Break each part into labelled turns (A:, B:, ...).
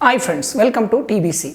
A: Hi friends welcome to TBC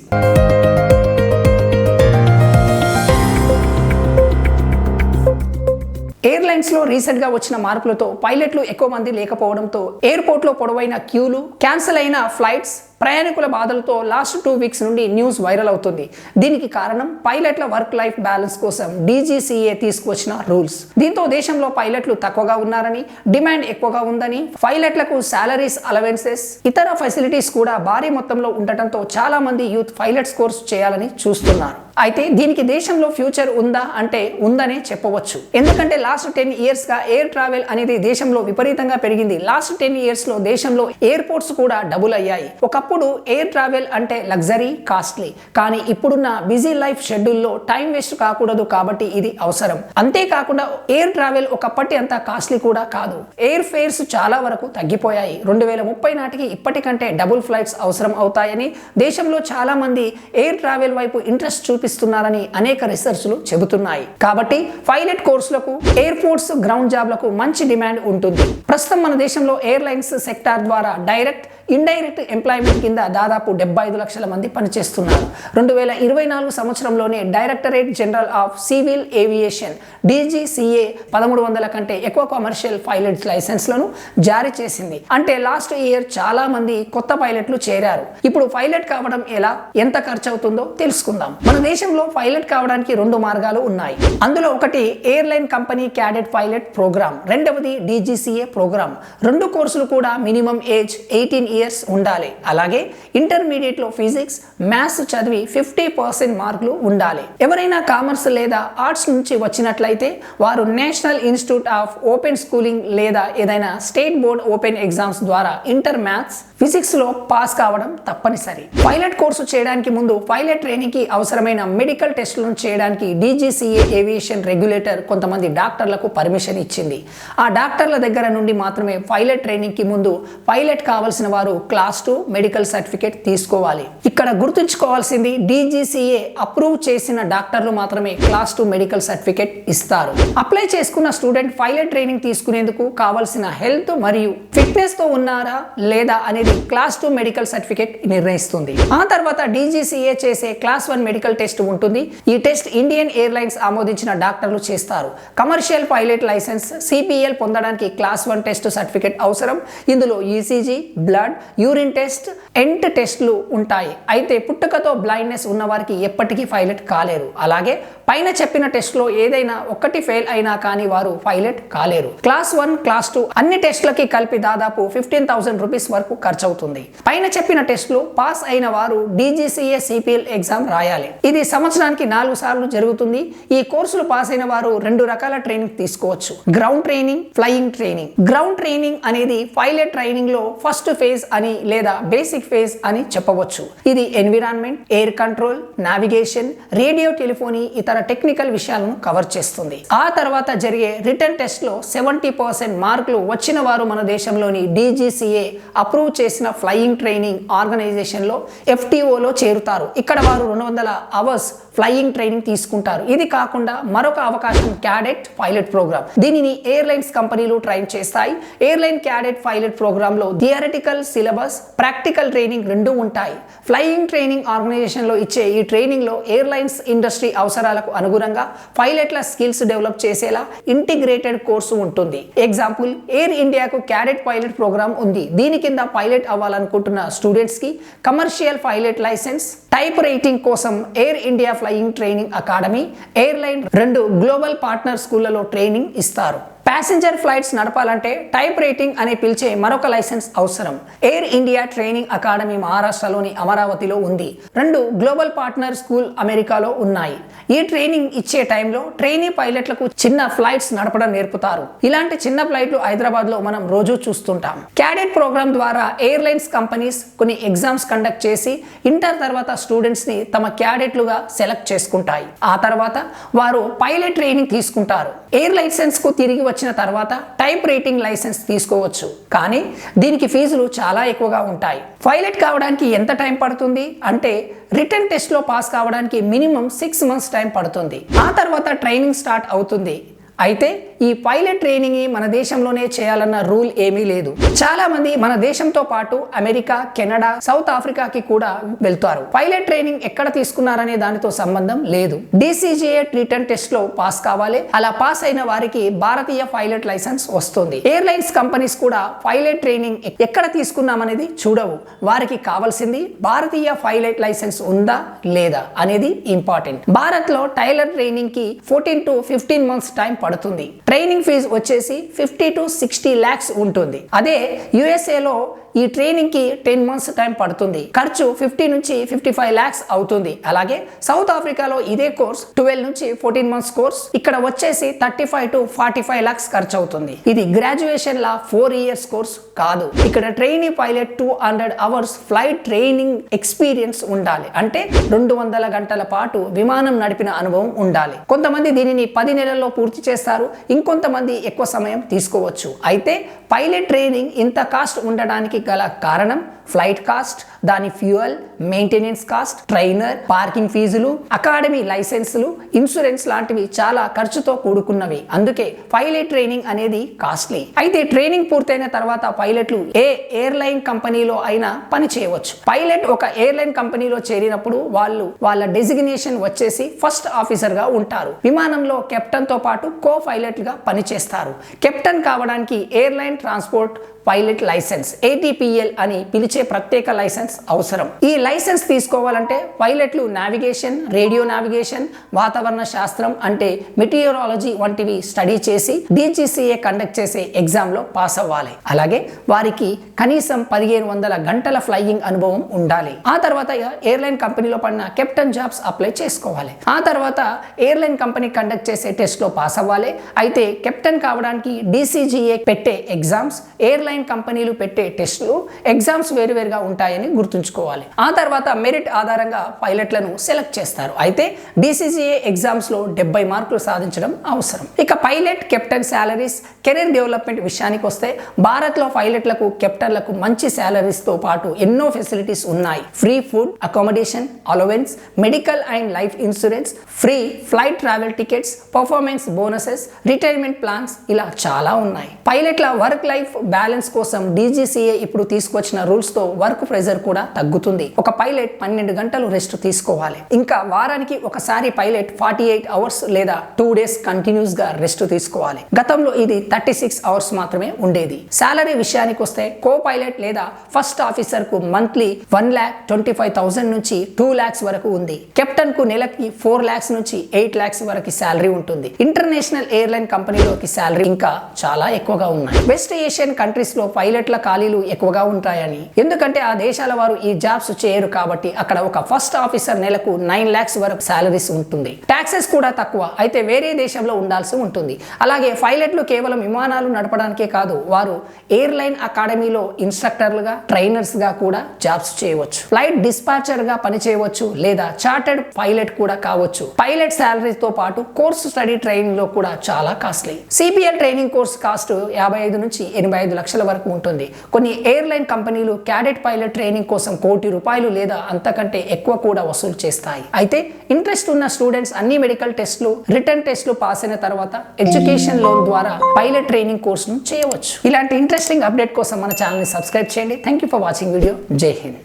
A: ఎయిర్లైన్స్లో రీసెంట్గా వచ్చిన మార్పులతో పైలట్లు ఎక్కువ మంది లేకపోవడంతో ఎయిర్పోర్ట్లో పొడవైన క్యూలు క్యాన్సిల్ అయిన ఫ్లైట్స్ ప్రయాణికుల బాధలతో లాస్ట్ టూ వీక్స్ నుండి న్యూస్ వైరల్ అవుతుంది. దీనికి కారణం పైలట్ల వర్క్ లైఫ్ బ్యాలెన్స్ కోసం డీజీసీఏ తీసుకువచ్చిన రూల్స్. దీంతో దేశంలో పైలట్లు తక్కువగా ఉన్నారని డిమాండ్ ఎక్కువగా ఉందని పైలట్లకు శాలరీస్ అలవెన్సెస్ ఇతర ఫెసిలిటీస్ కూడా భారీ మొత్తంలో ఉండటంతో చాలా మంది యూత్ పైలట్స్ కోర్స్ చేయాలని చూస్తున్నారు. అయితే దీనికి దేశంలో ఫ్యూచర్ ఉందా అంటే ఉందనే చెప్పవచ్చు. ఎందుకంటే లాస్ట్ టెన్ ఇయర్స్గా ఎయిర్ ట్రావెల్ అనేది దేశంలో విపరీతంగా పెరిగింది. లాస్ట్ టెన్ ఇయర్స్లో దేశంలో ఎయిర్పోర్ట్స్ కూడా డబుల్ అయ్యాయి. ఒక ఒకప్పుడు ఎయిర్ ట్రావెల్ అంటే లగ్జరీ కాస్ట్లీ. కానీ ఇప్పుడున్న బిజీ లైఫ్ షెడ్యూల్లో టైం వేస్ట్ కాకూడదు కాబట్టి ఇది అవసరం. అంతేకాకుండా ఎయిర్ ట్రావెల్ ఒకప్పటి అంత కాస్ట్లీ కూడా కాదు. ఎయిర్ ఫేర్స్ చాలా వరకు తగ్గిపోయాయి. రెండు వేల ముప్పై నాటికి ఇప్పటికంటే డబుల్ ఫ్లైట్స్ అవసరం అవుతాయని దేశంలో చాలా మంది ఎయిర్ ట్రావెల్ వైపు ఇంట్రెస్ట్ చూపిస్తున్నారని అనేక రీసెర్చ్లు చెబుతున్నాయి. కాబట్టి పైలట్ కోర్సులకు ఎయిర్ ఫోర్స్ గ్రౌండ్ జాబ్లకు మంచి డిమాండ్ ఉంటుంది. ప్రస్తుతం మన దేశంలో ఎయిర్లైన్స్ సెక్టార్ ద్వారా డైరెక్ట్ ఇండైరెక్ట్ ఎంప్లాయ్మెంట్ కింద దాదాపు డెబ్బై ఐదు లక్షల మంది పనిచేస్తున్నారు. రెండు వేల ఇరవై నాలుగు సంవత్సరంలోనే directorate general of civil aviation DGCA పదమూడు వందల కంటే ఎక్కువ కమర్షియల్ పైలట్స్ లైసెన్స్లను జారీ చేసింది. అంటే లాస్ట్ ఇయర్ చాలా మంది కొత్త పైలట్లు చేరారు. ఇప్పుడు పైలట్ కావడం ఎలా? ఎంత ఖర్చు అవుతుందో తెలుసుకుందాం. మన దేశంలో పైలట్ కావడానికి రెండు మార్గాలు ఉన్నాయి. అందులో ఒకటి airline company cadet pilot programme రెండవది డీజీసీఏ ప్రోగ్రామ్ రెండు కోర్సులు కూడా మినిమం ఏజ్ ఎయిటీన్ ఇయర్స్ ఉండాలి. అలాగే ఇంటర్మీడియట్లో ఫిజిక్స్ మ్యాథ్స్ చదివి ఫిఫ్టీ పర్సెంట్ మార్కులు ఉండాలి. ఎవరైనా కామర్స్ లేదా ఆర్ట్స్ నుంచి వచ్చినట్లయితే వారు national institute of open schooling లేదా ఏదైనా స్టేట్ బోర్డ్ ఓపెన్ ఎగ్జామ్స్ ద్వారా ఇంటర్ మ్యాథ్స్ ఫిజిక్స్లో పాస్ కావడం తప్పనిసరి. పైలట్ కోర్సు చేయడానికి ముందు పైలట్ ట్రైనింగ్కి అవసరమైన మెడికల్ టెస్టులను చేయడానికి డీజీసీఏ ఏవియేషన్ రెగ్యులేటర్ కొంతమంది డాక్టర్లకు పర్మిషన్ ఇచ్చింది. ఆ డాక్టర్ల దగ్గర నుండి మాత్రమే పైలట్ ట్రైనింగ్కి ముందు పైలట్ కావాల్సిన వారు క్లాస్ టూ మెడికల్ సర్టిఫికేట్ తీసుకోవాలి. ఇక్కడ గుర్తుంచుకోవాల్సింది డీజీసీఏ అప్రూవ్ చేసిన డాక్టర్లు మాత్రమే క్లాస్ టూ మెడికల్ సర్టిఫికేట్ ఇస్తారు. అప్లై చేసుకున్న స్టూడెంట్ పైలట్ ట్రైనింగ్ తీసుకునేందుకు కావాల్సిన హెల్త్ మరియు ఫిట్నెస్తో ఉన్నారా లేదా అనేది క్లాస్ టూ మెడికల్ సర్టిఫికేట్ నిర్ణయిస్తుంది. ఆ తర్వాత డీజీసీఏ చేసే క్లాస్ వన్ మెడికల్ టెస్ట్ ఉంటుంది. ఈ టెస్ట్ ఇండియన్ ఎయిర్లైన్స్ ఆమోదించిన డాక్టర్లు చేస్తారు. కమర్షియల్ పైలట్ లైసెన్స్ సిపిఎల్ పొందడానికి క్లాస్ వన్ టెస్ట్ సర్టిఫికేట్ అవసరం. ఇందులో ECG blood urine test ENT టెస్ట్లు ఉంటాయి. అయితే పుట్టుకతో బ్లైండ్నెస్ ఉన్నవారికి ఎప్పటికీ పైలట్ కాలేరు. అలాగే పైన చెప్పిన టెస్ట్లో ఏదైనా ఒక్కటి ఫెయిల్ అయినా కానీ వారు పైలట్ కాలేరు. క్లాస్ వన్ క్లాస్ టూ అన్ని టెస్ట్లకి కలిపి దాదాపు ఫిఫ్టీన్ థౌసండ్ రూపీస్ వరకు ఖర్చు అవుతుంది పైన చెప్పిన టెస్ట్లు పాస్ అయిన వారు డీజీసీఏ సిపిఎల్ ఎగ్జామ్ రాయాలి. ఇది సంవత్సరానికి నాలుగు సార్లు జరుగుతుంది. ఈ కోర్సులు పాస్ అయిన వారు రెండు రకాల ట్రైనింగ్ తీసుకోవచ్చు. Ground training flying training ground training అనేది పైలట్ ట్రైనింగ్లో ఫస్ట్ ఫేజ్ అని లేదా బేసిక్ ఫేజ్ అని చెప్పవచ్చు. ఇది environment air control navigation radio telephony ఇతర టెక్నికల్ విషయాలను కవర్ చేస్తుంది. ఆ తర్వాత జరిగే రిటర్న్ టెస్ట్లో సెవెంటీ పర్సెంట్ మార్కులు వచ్చిన వారు మన దేశంలోని డీజీసీఏ అప్రూవ్ చేసిన ఫ్లయింగ్ ట్రైనింగ్ ఆర్గనైజేషన్లో ఎఫ్టీఓలో చేరుతారు. ఇక్కడ వారు రెండు వందల అవర్స్ ఫ్లయింగ్ ట్రైనింగ్ తీసుకుంటారు. ఇది కాకుండా మరొక అవకాశం క్యాడెట్ పైలట్ ప్రోగ్రామ్ దీనిని ఎయిర్లైన్స్ కంపెనీలు ట్రైన్ చేస్తాయి. ఎయిర్లైన్ క్యాడెట్ పైలట్ ప్రోగ్రామ్లో థియరిటికల్ సిలబస్ ప్రాక్టికల్ ట్రైనింగ్ రెండు ఉంటాయి. ఫ్లయింగ్ ట్రైనింగ్ ఆర్గనైజేషన్లో ఇచ్చే ఈ ట్రైనింగ్లో ఎయిర్లైన్స్ ఇండస్ట్రీ అవసరాలకు అనుగుణంగా పైలట్ల స్కిల్స్ డెవలప్ చేసేలా ఇంటిగ్రేటెడ్ కోర్సు ఉంటుంది. ఎగ్జాంపుల్ ఎయిర్ ఇండియాకు క్యాడెట్ పైలట్ ప్రోగ్రామ్ ఉంది. దీని కింద పైలట్ అవ్వాలనుకుంటున్న స్టూడెంట్స్కి commercial pilot licence type rating కోసం air India flying training academy airline రెండు గ్లోబల్ పార్ట్నర్ స్కూళ్ళలో ట్రైనింగ్ ఇస్తారు. ప్యాసింజర్ ఫ్లైట్స్ నడపాలంటే టైప్ రేటింగ్ అని పిలిచే మరొక లైసెన్స్ అవసరం. ఎయిర్ ఇండియా ట్రైనింగ్ అకాడమీ మహారాష్ట్రలోని అమరావతిలో ఉంది. రెండు గ్లోబల్ పార్ట్నర్ స్కూల్ అమెరికాలో ఉన్నాయి. ఈ ట్రైనింగ్ ఇచ్చే టైంలో ట్రైనీ పైలట్లకు చిన్న ఫ్లైట్స్ నడపడం నేర్పుతారు. ఇలాంటి చిన్న ఫ్లైట్లు హైదరాబాద్లో మనం రోజు చూస్తుంటాం. క్యాడెట్ ప్రోగ్రామ్ ద్వారా ఎయిర్లైన్స్ కంపెనీస్ కొన్ని ఎగ్జామ్స్ కండక్ట్ చేసి ఇంటర్ తర్వాత స్టూడెంట్స్ని తమ క్యాడెట్లుగా సెలెక్ట్ చేసుకుంటాయి. ఆ తర్వాత వారు పైలట్ ట్రైనింగ్ తీసుకుంటారు. ఎయిర్ లైసెన్స్కు తిరిగి వచ్చిన తర్వాత టైప్ రేటింగ్ లైసెన్స్ తీసుకోవచ్చు. కానీ దీనికి ఫీజులు చాలా ఎక్కువగా ఉంటాయి. పైలట్ కావడానికి ఎంత టైం పడుతుంది? అంటే రిటర్న్ టెస్ట్లో పాస్ కావడానికి మినిమం సిక్స్ మంత్స్ టైం పడుతుంది. ఆ తర్వాత ట్రైనింగ్ స్టార్ట్ అవుతుంది. అయితే ఈ పైలట్ ట్రైనింగ్ మన దేశంలోనే చేయాలన్న రూల్ ఏమీ లేదు. చాలా మంది మన దేశంతో పాటు అమెరికా కెనడా సౌత్ ఆఫ్రికాకి కూడా వెళ్తారు. పైలట్ ట్రైనింగ్ ఎక్కడ తీసుకున్నారనే దానితో సంబంధం లేదు. డిసిజిఏ రిటర్న్ టెస్ట్లో పాస్ కావాలి. అలా పాస్ అయిన వారికి భారతీయ పైలట్ లైసెన్స్ వస్తుంది. ఎయిర్లైన్స్ కంపెనీస్ కూడా పైలట్ ట్రైనింగ్ ఎక్కడ తీసుకున్నామనేది చూడవు. వారికి కావాల్సింది భారతీయ పైలట్ లైసెన్స్ ఉందా లేదా అనేది ఇంపార్టెంట్ భారత్లో టైలర్ ట్రైనింగ్కి fourteen to fifteen months time పడుతుంది. ట్రైనింగ్ ఫీజు వచ్చేసి ఫిఫ్టీ టు సిక్స్టీ ల్యాక్స్ ఉంటుంది. అదే యుఎస్ఏలో ఈ ట్రైనింగ్కి టెన్ మంత్స్ టైం పడుతుంది. ఖర్చు ఫిఫ్టీ నుంచి ఫిఫ్టీ ఫైవ్ ల్యాక్స్ అవుతుంది. అలాగే సౌత్ ఆఫ్రికాలో ఇదే కోర్స్ ట్వెల్వ్ నుంచి ఫోర్టీన్ మంత్స్ కోర్స్ ఇక్కడ వచ్చేసి thirty five to forty five lakhs ఖర్చు అవుతుంది ఇది గ్రాడ్యుయేషన్ లా ఫోర్ ఇయర్స్ కోర్స్ కాదు. ఇక్కడ training pilot two hundred hours flight training experience ఉండాలి. అంటే రెండు వందల గంటల పాటు విమానం నడిపిన అనుభవం ఉండాలి. కొంతమంది దీనిని పది నెలల్లో పూర్తి చేస్తారు. ఇంకొంతమంది ఎక్కువ సమయం తీసుకోవచ్చు. అయితే పైలట్ ట్రైనింగ్ ఇంత కాస్ట్ ఉండడానికి గల కారణం ఫ్లైట్ కాస్ట్ దాని fuel maintenance cost trainer parking ఫీజులు అకాడమీ లైసెన్సులు ఇన్సూరెన్స్ లాంటివి చాలా ఖర్చుతో కూడుకున్నవి. అందుకే పైలట్ ట్రైనింగ్ అనేది కాస్ట్లీ. అయితే ట్రైనింగ్ పూర్తయిన తర్వాత పైలట్లు ఏ ఎయిర్లైన్ కంపెనీలో అయినా పని చేయవచ్చు. పైలట్ ఒక ఎయిర్లైన్ కంపెనీలో చేరినప్పుడు వాళ్ళు వాళ్ళ డెసిగ్నేషన్ వచ్చేసి ఫస్ట్ ఆఫీసర్గా ఉంటారు. విమానంలో కెప్టెన్తో పాటు కో పైలట్గా పనిచేస్తారు కెప్టెన్ కావడానికి airline transport pilot licence ATPL అని పిలిచే ప్రత్యేక లైసెన్స్ అవసరం. ఈ లైసెన్స్ తీసుకోవాలంటే పైలట్లు నావిగేషన్ రేడియో నావిగేషన్ వాతావరణ శాస్త్రం అంటే మెటీరియాలజీ వంటివి స్టడీ చేసి డిజిసిఏ కండక్ట్ చేసే ఎగ్జామ్లో పాస్ అవ్వాలి. అలాగే వారికి కనీసం పదిహేను వందల గంటల ఫ్లయింగ్ అనుభవం ఉండాలి. ఆ తర్వాత ఎయిర్లైన్ కంపెనీలో పడిన కెప్టెన్ జాబ్స్ అప్లై చేసుకోవాలి. ఆ తర్వాత ఎయిర్లైన్ కంపెనీ కండక్ట్ చేసే టెస్ట్లో పాస్ అవ్వాలి. అయితే కెప్టెన్ కావడానికి డిసిజిఏ పెట్టే ఎగ్జామ్స్ ఎయిర్లైన్ కంపెనీలు పెట్టే టెస్టులు ఎగ్జామ్స్ వేరువేరుగా ఉంటాయని గుర్తుంచుకోవాలి. ఆ తర్వాత మెరిట్ ఆధారంగా పైలట్లను సెలెక్ట్ చేస్తారు. అయితే డిసిజిఏ ఎగ్జామ్స్లో డెబ్బై మార్కులు సాధించడం అవసరం. ఇక pilot captain salaries career development విషయానికి వస్తే భారత్లో పైలట్లకు కెప్టెన్లకు మంచి శాలరీస్తో పాటు ఎన్నో ఫెసిలిటీస్ ఉన్నాయి. Free food accommodation allowance medical and life insurance free flight travel tickets performance bonuses retirement plans ఇలా చాలా ఉన్నాయి. పైలట్ల వర్క్ లైఫ్ బ్యాలెన్స్ కోసం డీజీసీఏ ఇప్పుడు తీసుకొచ్చిన రూల్స్ తో వర్క్ ప్రెజర్ కూడా తగ్గుతుంది. ఒక పైలట్ పన్నెండు గంటలు రెస్ట్ తీసుకోవాలి. ఇంకా వారానికి ఒకసారి పైలట్ ఫార్టీ ఎయిట్ అవర్స్ లేదా టూ డేస్ కంటిన్యూస్గా రెస్ట్ తీసుకోవాలి. గతంలో ఇది థర్టీ సిక్స్ అవర్స్ మాత్రమే ఉండేది. సాలరీ విషయానికి వస్తే కో పైలట్ లేదా first ఆఫీసర్కు monthly one lakh twenty five thousand నుంచి టూ ల్యాక్స్ వరకు ఉంది. కెప్టెన్కు నెలకి ఫోర్ ల్యాక్స్ నుంచి ఎయిట్ ల్యాక్స్ వరకు శాలరీ ఉంటుంది. ఇంటర్నేషనల్ ఎయిర్లైన్ కంపెనీలోకి శాలరీ ఇంకా చాలా ఎక్కువగా ఉన్నాయి. వెస్ట్ ఏషియన్ కంట్రీస్లో పైలట్ల ఖాళీలు ఎక్కువగా ఉంటాయని ఎందుకంటే ఆ దేశాల వారు ఈ జాబ్స్ చేయరు కాబట్టి అక్కడ ఒక ఫస్ట్ ఆఫీసర్ నెలకు నైన్ ల్యాక్స్ వరకు శాలరీస్ ఉంటుంది. టాక్సెస్ కూడా తక్కువ. అయితే వేరే దేశంలో ఉండాల్సి ఉంటుంది. అలాగే పైలట్లు కేవలం విమానాలు నడపడానికే కాదు వారు ఎయిర్లైన్ అకాడమీలో ఇన్స్ట్రక్టర్లుగా ట్రైనర్స్గా కూడా జాబ్స్ చేయవచ్చు. ఫ్లైట్ డిస్పాచర్గా పని చేయవచ్చు లేదా చార్టెడ్ పైలట్ కూడా కావచ్చు. పైలట్ శాలరీతో పాటు కోర్స్ స్టడీ ట్రైనింగ్లో కూడా చాలా costly. CPL training course cost యాభై ఐదు నుంచి ఎనభై ఐదు లక్షల వరకు ఉంటుంది. కొన్ని ఎయిర్లైన్ కంపెనీలు క్యాడెట్ పైలట్ ట్రైనింగ్ కోసం కోటి రూపాయలు లేదా అంతకంటే ఎక్కువ కూడా వసూలు చేస్తాయి. అయితే ఇంట్రెస్ట్ ఉన్న స్టూడెంట్స్ అన్ని మెడికల్ టెస్ట్లు రిటర్న్ టెస్ట్లు పాస్ అయిన తర్వాత ఎడ్యుకేషన్ లోన్ ద్వారా పైలట్ ట్రైనింగ్ కోర్సును చేయవచ్చు. ఇలాంటి ఇంట్రెస్టింగ్ అప్డేట్ కోసం మన ఛానల్ని సబ్స్క్రైబ్ చేయండి. Thank you for watching video. జై హింద్.